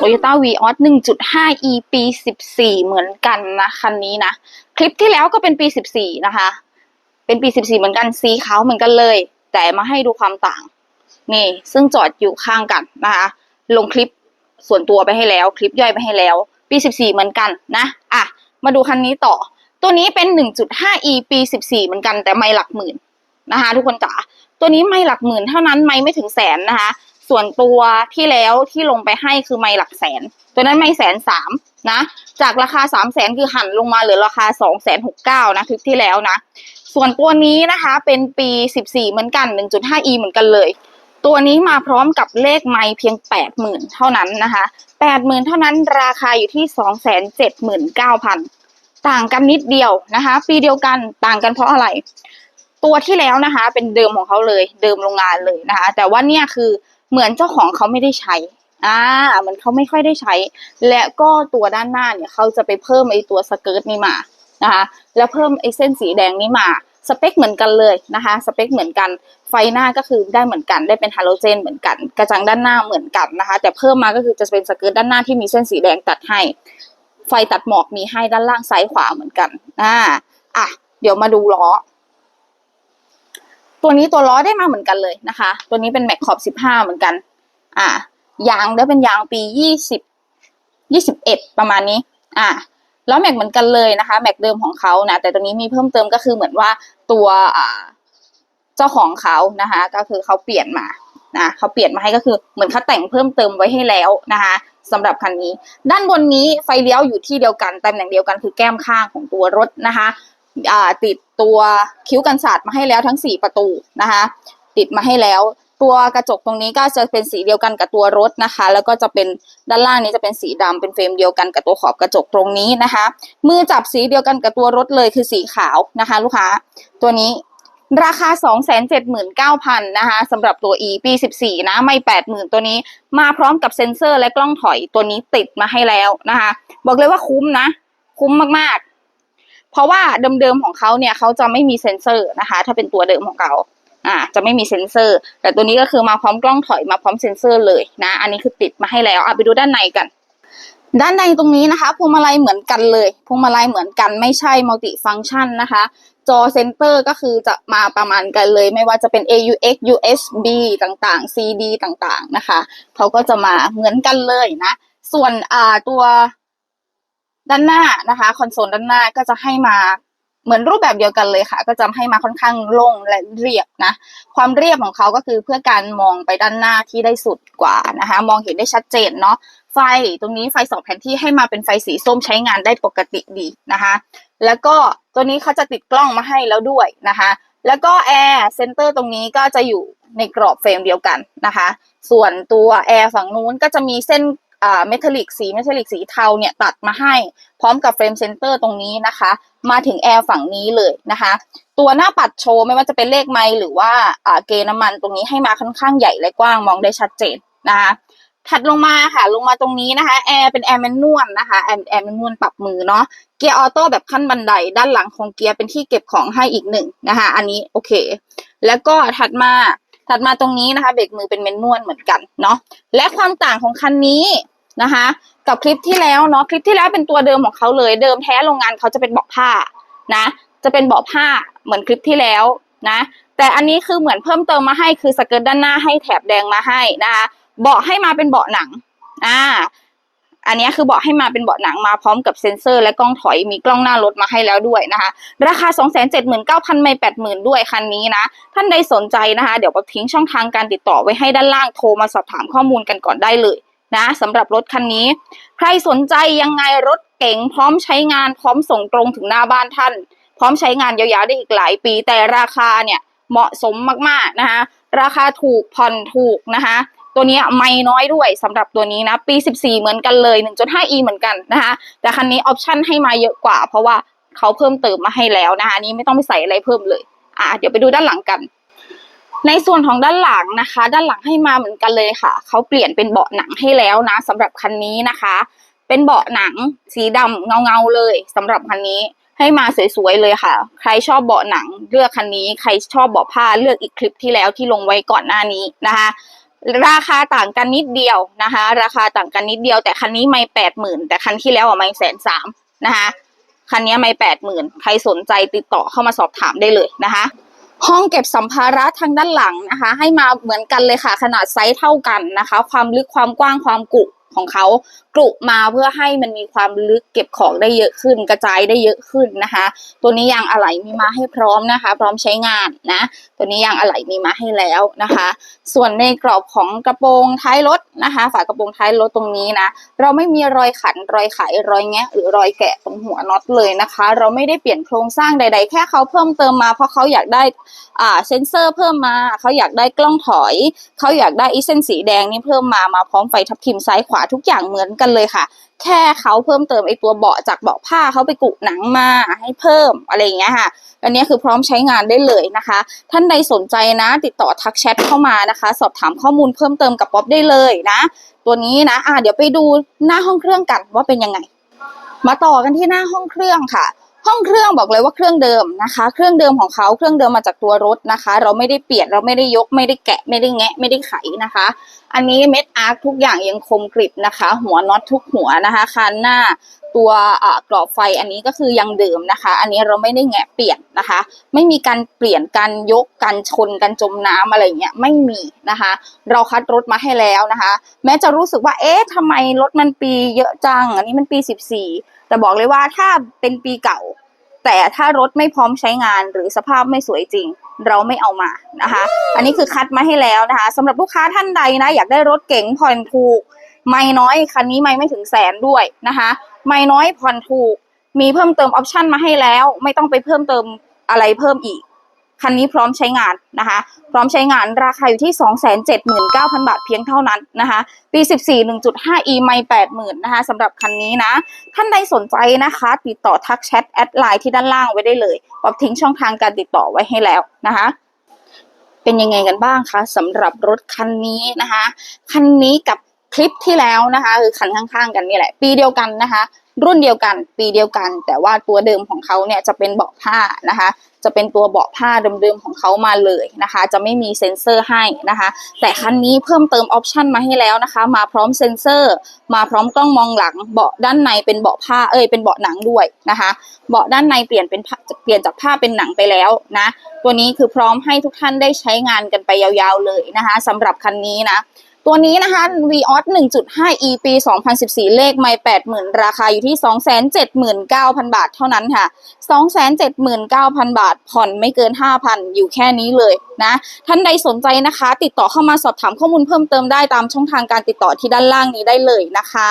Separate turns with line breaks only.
Toyota Vios 1.5 e ปี 14 เหมือนกันนะคันนี้นะ คลิปที่แล้วก็เป็นปี 14 นะคะ เป็นปี 14 เหมือนกันสีขาวเหมือนกันเลย แต่มาให้ดูความต่าง นี่ ซึ่งจอดอยู่ข้างกันนะคะ ลงคลิปส่วนตัวไปให้แล้ว คลิปย่อยไปให้แล้ว ปี 14 เหมือนกันนะอะมาดูคันนี้ต่อ ตัวนี้เป็น 1.5e ปี 14 เหมือนกันแต่ไม่หลักหมื่นนะคะ ทุกคนจ๋าตัวนี้ไม่หลักหมื่นเท่านั้นไม่ไม่ถึงแสนนะคะ ส่วนตัวที่แล้วที่ลงไปให้คือไม่หลักแสน ตัวนั้นไม่แสนสามนะ จากราคาสามแสนคือหันลงมาเหลือราคาสองแสนหกเก้านะคลิปที่แล้วนะ ส่วนตัวนี้นะคะเป็นปีสิบสี่เหมือนกันหนึ่งจุดห้า e เหมือนกันเลย ตัวนี้มาพร้อมกับเลขไม้เพียงแปดหมื่นเท่านั้นนะคะแปดหมื่นเท่านั้นราคาอยู่ที่สองแสนเจ็ดหมื่นเก้าพันต่างกันนิดเดียวนะคะ ปีเดียวกันต่างกันเพราะอะไร ตัวที่แล้วนะคะ เป็นเดิมของเขาเลย เดิมโรงงานเลยนะคะ แต่ว่าเนี่ยคือ เหมือนเจ้าของเขาไม่ได้ใช้อ่าเหมือนเขาไม่ค่อยได้ใช้ และก็ตัวด้านหน้าเนี่ยเขาจะไปเพิ่มไอ้ตัวสเกิร์ตนี้มานะคะ แล้วเพิ่มไอ้เส้นสีแดงนี้มาสเปคเหมือนกันเลยนะคะ สเปคเหมือนกัน ไฟหน้าก็คือได้เหมือนกัน ได้เป็นฮาโลเจนเหมือนกัน กระจังด้านหน้าเหมือนกันนะคะ แต่เพิ่มมาก็คือจะเป็นสเกิร์ตด้านหน้าที่มีเส้นสีแดงตัดให้ ไฟตัดหมอกมีให้ด้านล่างซ้ายขวาเหมือนกัน อ่า อะ เดี๋ยวมาดูล้อ ตัวนี้ตัวล้อได้มาเหมือนกันเลยนะคะ ตัวนี้เป็นแม็กขอบสิบห้าเหมือนกัน อ่ายางได้เป็นยางปียี่สิบยี่สิบเอ็ดประมาณนี้ อ่าล้วแม็กเหมือนกันเลยนะคะ แม็กเดิมของเขานะแต่ตัวนี้มีเพิ่มเติมก็คือเหมือนว่าตัวอ่าเจ้าของเขานะคะ ก็คือเขาเปลี่ยนมานะเขาเปลี่ยนมาให้ก็คือเหมือนเขาแต่งเพิ่มเติมไว้ให้แล้วนะคะสำหรับคันนี้ ด้านบนนี้ไฟเลี้ยวอยู่ที่เดียวกันตำแหน่งเดียวกันคือแก้มข้างของตัวรถนะคะ ติดตัวคิ้วกันสาดมาให้แล้วทั้งสี่ประตูนะคะติดมาให้แล้ว ตัวกระจกตรงนี้ก็จะเป็นสีเดียวกันกับตัวรถนะคะ แล้วก็จะเป็นด้านล่างนี้จะเป็นสีดำเป็นเฟรมเดียวกันกับตัวขอบกระจกตรงนี้นะคะ มือจับสีเดียวกันกับตัวรถเลยคือสีขาวนะคะ ลูกค้าตัวนี้ราคา 279,000นะคะสำหรับตัว E ปี 14 นะ ไม่ 80,000 ตัวนี้ มาพร้อมกับเซ็นเซอร์และกล้องถอยตัวนี้ติดมาให้แล้วนะคะ บอกเลยว่าคุ้มนะ คุ้มมาก ๆ เพราะว่าเดิมๆของเขาเนี่ยเขาจะไม่มีเซ็นเซอร์นะคะ ถ้าเป็นตัวเดิมของเขาอ่าจะไม่มีเซ็นเซอร์ แต่ตัวนี้ก็คือมาพร้อมกล้องถอยมาพร้อมเซ็นเซอร์เลยนะ อันนี้คือติดมาให้แล้วอะไปดูด้านในกัน ด้านในตรงนี้นะคะพวงมาลัยเหมือนกันเลยพวงมาลัยเหมือนกันไม่ใช่มัลติฟัง c t ชันนะคะ จอเซนเตอร์ก็คือจะมาประมาณกันเลย ไม่ว่าจะเป็น AUX USB ต่างๆ CD ต่างๆนะคะเขาก็จะมาเหมือนกันเลยนะ ส่วนอ่าตัว ด้านหน้านะคะคอนโซลด้านหน้าก็จะให้มาเหมือนรูปแบบเดียวกันเลยค่ะ ก็จะให้มาค่อนข้างโล่งและเรียบนะ ความเรียบของเขาก็คือเพื่อการมองไปด้านหน้าที่ได้สุดกว่านะคะ มองเห็นได้ชัดเจนเนาะไฟตรงนี้ไฟสองแผนที่ให้มาเป็นไฟสีส้มใช้งานได้ปกติดีนะคะ แล้วก็ตัวนี้เขาจะติดกล้องมาให้แล้วด้วยนะคะ แล้วก็แอร์เซนเตอร์ตรงนี้ก็จะอยู่ในกรอบเฟรมเดียวกันนะคะ ส่วนตัวแอร์ฝั่งนู้นก็จะมีเส้น อ่าเมทัลลิกสีเมทัลลิกสีเทาเนี่ยตัดมาให้พร้อมกับเฟรมเซนเตอร์ตรงนี้นะคะ มาถึงแอร์ฝั่งนี้เลยนะคะ ตัวหน้าปัดโชว์ไม่ว่าจะเป็นเลขไมล์หรือว่าอ่าเกณฑ์น้ำมันตรงนี้ให้มาค่อนข้างใหญ่และกว้างมองได้ชัดเจนนะคะถัดลงมาค่ะลงมาตรงนี้นะคะแอร์เป็นแอร์แมนนวลนะคะแอร์แอร์แมนนวลปรับมือเนาะเกียร์ออโต้แบบขั้นบันไดด้านหลังของเกียร์เป็นที่เก็บของให้อีกหนึ่งนะคะอันนี้โอเค แล้วก็ถัดมาถัดมาตรงนี้นะคะเบรกมือเป็นแมนนวลเหมือนกันเนาะและความต่างของคันนี้ นะคะ กับคลิปที่แล้วเนาะคลิปที่แล้วเป็นตัวเดิมของเขาเลย เดิมแท้โรงงานเขาจะเป็นเบาะผ้านะ จะเป็นเบาะผ้าเหมือนคลิปที่แล้วนะ แต่อันนี้คือเหมือนเพิ่มเติมมาให้คือสเกิร์ตด้านหน้าให้แถบแดงมาให้นะคะเบาะให้มาเป็นเบาะหนังอ่าอันนี้คือเบาะให้มาเป็นเบาะหนังมาพร้อมกับเซ็นเซอร์และกล้องถอยมีกล้องหน้ารถมาให้แล้วด้วยนะคะ ราคา 2 7 9 0 0 0ไม่80,000 ด้วยคันนี้นะ ท่านใดสนใจนะคะ เดี๋ยวเราทิ้งช่องทางการติดต่อไว้ให้ด้านล่างโทรมาสอบถามข้อมูลกันก่อนได้เลย นะสำหรับรถคันนี้ ใครสนใจยังไงรถเก๋งพร้อมใช้งานพร้อมส่งตรงถึงหน้าบ้านท่าน พร้อมใช้งานยาวๆได้อีกหลายปีแต่ราคาเนี่ยเหมาะสมมากๆนะคะราคาถูกผ่อนถูกนะคะตัวนี้ไม่น้อยด้วยสำหรับตัวนี้นะ ปี 14 เหมือนกันเลย 1.5e เหมือนกันนะคะแต่คันนี้ออปชั่นให้มาเยอะกว่า เพราะว่าเขาเพิ่มเติมมาให้แล้วนะคะนี้ไม่ต้องไปใส่อะไรเพิ่มเลย อะเดี๋ยวไปดูด้านหลังกัน ในส่วนของด้านหลังนะคะ ด้านหลังให้มาเหมือนกันเลยค่ะเขาเปลี่ยนเป็นเบาะหนังให้แล้วนะสำหรับคันนี้นะคะ เป็นเบาะหนังสีดำเงาๆเลยสำหรับคันนี้ให้มาสวยๆเลยค่ะ ใครชอบเบาะหนังเลือกคันนี้ ใครชอบเบาะผ้าเลือกอีกคลิปที่แล้วที่ลงไว้ก่อนหน้านี้นะคะราคาต่างกันนิดเดียวนะคะ ราคาต่างกันนิดเดียว แต่คันนี้ไม่แปดหมื่นแต่คันที่แล้วอะไม่แสนสามนะคะคันนี้ไม่แปดหมื่นใครสนใจติดต่อเข้ามาสอบถามได้เลยนะคะ ห้องเก็บสัมภาระทางด้านหลังนะคะ ให้มาเหมือนกันเลยค่ะ ขนาดไซส์เท่ากันนะคะ ความลึกความกว้างความกุของเขา กรุมาเพื่อให้มันมีความลึกเก็บของได้เยอะขึ้น กระจายได้เยอะขึ้นนะคะ ตัวนี้ยางอะไหล่มีมาให้พร้อมนะคะ พร้อมใช้งานนะ ตัวนี้ยางอะไหล่มีมาให้แล้วนะคะ ส่วนในกรอบของกระโปรงท้ายรถนะคะ ฝากระโปรงท้ายรถตรงนี้นะ เราไม่มีรอยขันรอยไขรอยแงะหรือรอยแกะตรงหัวน็อตเลยนะคะ เราไม่ได้เปลี่ยนโครงสร้างใด ๆ แค่เขาเพิ่มเติมมาเพราะเขาอยากได้อ่าเซนเซอร์เพิ่มมาเขาอยากได้กล้องถอย เขาอยากได้อีเส้นสีแดงนี่เพิ่มมามาพร้อมไฟทับทิมซ้ายขวาทุกอย่างเหมือนกันเลยค่ะ แค่เขาเพิ่มเติมไอตัวเบาะจากเบาะผ้าเขาไปกุหนังมาให้เพิ่มอะไรอย่างเงี้ยค่ะอันนี้คือพร้อมใช้งานได้เลยนะคะ ท่านใดสนใจนะ ติดต่อทักแชทเข้ามานะคะ สอบถามข้อมูลเพิ่มเติมกับป๊อปได้เลยนะ ตัวนี้นะอะเดี๋ยวไปดูหน้าห้องเครื่องกันว่าเป็นยังไง มาต่อกันที่หน้าห้องเครื่องค่ะ ห้องเครื่องบอกเลยว่าเครื่องเดิมนะคะ เครื่องเดิมของเขาเครื่องเดิมมาจากตัวรถนะคะ เราไม่ได้เปลี่ยนเราไม่ได้ยกไม่ได้แกะไม่ได้แงะไม่ได้ไขนะคะ อันนี้เม็ดอาร์คทุกอย่างยังคมกริบนะคะ หัวน็อตทุกหัวนะคะคันหน้า ตัวกรอบไฟอันนี้ก็คือยังเดิมนะคะ อันนี้เราไม่ได้แงะเปลี่ยนนะคะ ไม่มีการเปลี่ยนการยกการชนการจมน้ำอะไรเงี้ยไม่มีนะคะ เราคัดรถมาให้แล้วนะคะ แม้จะรู้สึกว่าเอ๊ะทำไมรถมันปีเยอะจัง อันนี้มันปี 14 แต่บอกเลยว่าถ้าเป็นปีเก่า แต่ถ้ารถไม่พร้อมใช้งานหรือสภาพไม่สวยจริง เราไม่เอามานะคะ อันนี้คือคัดมาให้แล้วนะคะสำหรับลูกค้าท่านใดนะอยากได้รถเก๋งผ่อนถูกไม่น้อยคันนี้ไม่ไม่ถึงแสนด้วยนะคะ ไม่น้อยผ่อนถูก มีเพิ่มเติมออปชันมาให้แล้ว ไม่ต้องไปเพิ่มเติมอะไรเพิ่มอีก คันนี้พร้อมใช้งานนะคะ พร้อมใช้งานราคาอยู่ที่ 279,000 บาทเพียงเท่านั้นนะคะ ปี 14 1.5 e ไม่80,000นะคะสำหรับคันนี้นะ ท่านใดสนใจนะคะ ติดต่อทักแชทแอดไลน์ที่ด้านล่างไว้ได้เลยปอบทิ้งช่องทางการติดต่อไว้ให้แล้วนะคะเป็นยังไงกันบ้างคะสำหรับรถคันนี้นะคะ คันนี้กับ คลิปที่แล้วนะคะ คือคันข้างๆ กันนี่แหละ ปีเดียวกันนะคะ รุ่นเดียวกัน ปีเดียวกัน แต่ว่าตัวเดิมของเขาเนี่ยจะเป็นเบาะผ้านะคะ จะเป็นตัวเบาะผ้าเดิมๆของเขามาเลยนะคะ จะไม่มีเซ็นเซอร์ให้นะคะ แต่คันนี้เพิ่มเติมออปชันมาให้แล้วนะคะ มาพร้อมเซ็นเซอร์ มาพร้อมกล้องมองหลัง เบาะด้านในเป็นเบาะผ้า เอ้ย เป็นเบาะหนังด้วยนะคะ เบาะด้านในเปลี่ยนเป็นเปลี่ยนจากผ้าเป็นหนังไปแล้วนะ ตัวนี้คือพร้อมให้ทุกท่านได้ใช้งานกันไปยาวๆเลยนะคะสำหรับคันนี้นะ ตัวนี้นะคะ Vios 1.5 e ปี 2014 เลขไม่80,000 ราคาอยู่ที่ 279,000 บาทเท่านั้นค่ะ 279,000 บาท ผ่อนไม่เกิน 5,000 อยู่แค่นี้เลยนะ ท่านใดสนใจนะคะ ติดต่อเข้ามาสอบถามข้อมูลเพิ่มเติมได้ตามช่องทางการติดต่อที่ด้านล่างนี้ได้เลยนะคะ